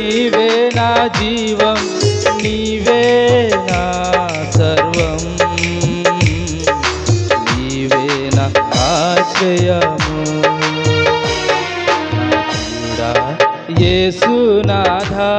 నీవే నా జీవం నీవే నా సర్వం నీవే నా ఆశ్రయము కూడా యేసునాథా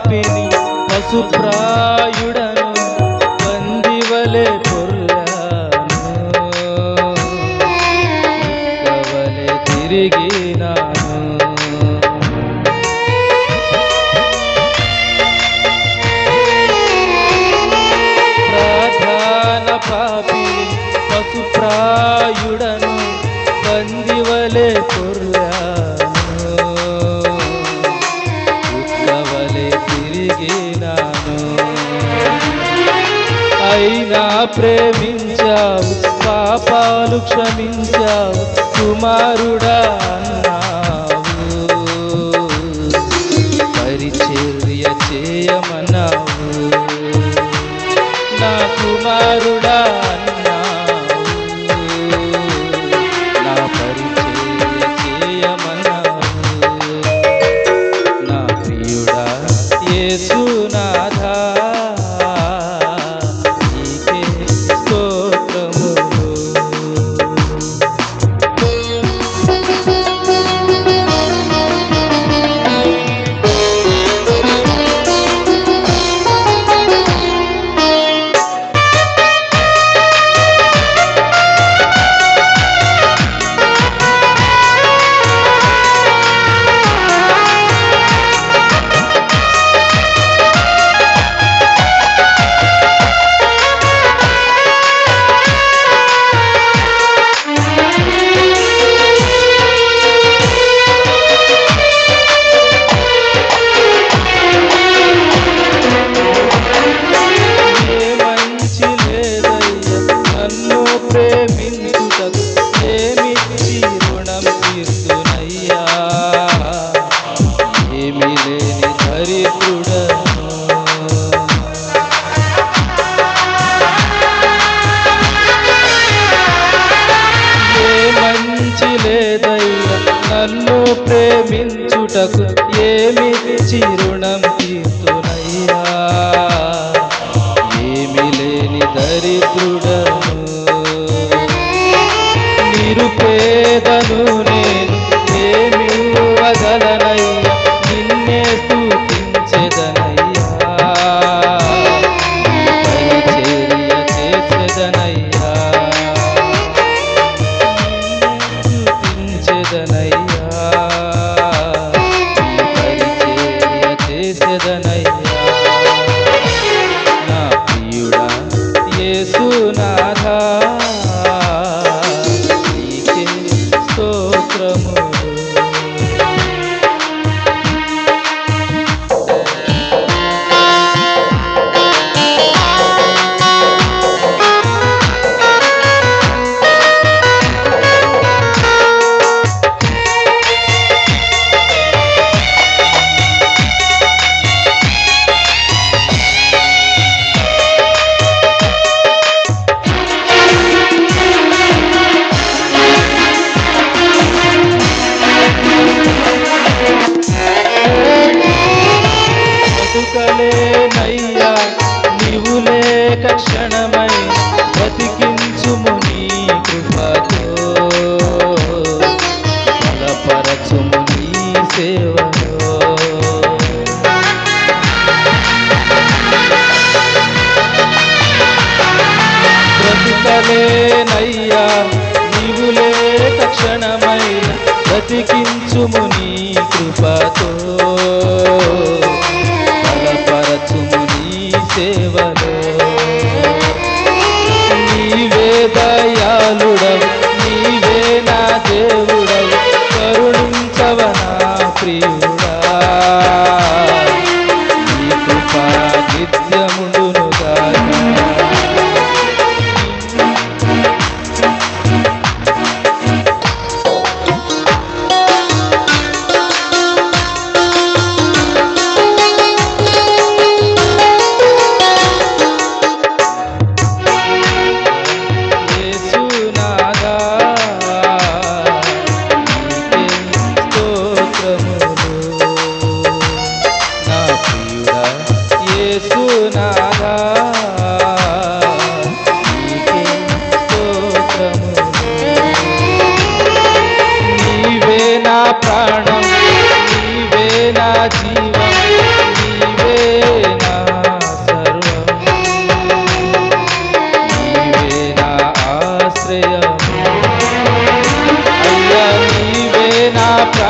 పాపిని పశుప్రాయుడను వందివలే పొర్లాను. తిరిగి ప్రేమించావు పాపాలు క్షమించావు కుమారుడా అన్నావు. పరిచర్య చేయమ ప్రేమించుటకు ఏమి చిరుణం తీర్తునయ్యా ఏమి లేని దరిద్రుడను నిరుపేదను నయ్యా నీవులే తక్షణమైన బ్రతికించుము నీ కృపతో. బలపరచుము నీ సేవలో. నీవే దయాలుడా యేసునాదా నీవే నా ప్రాణం నీవే నా జీవం నీవే నా సర్వం. నీవే నా ఆశ్రయం. అయ్యా నీవే నా ప్రా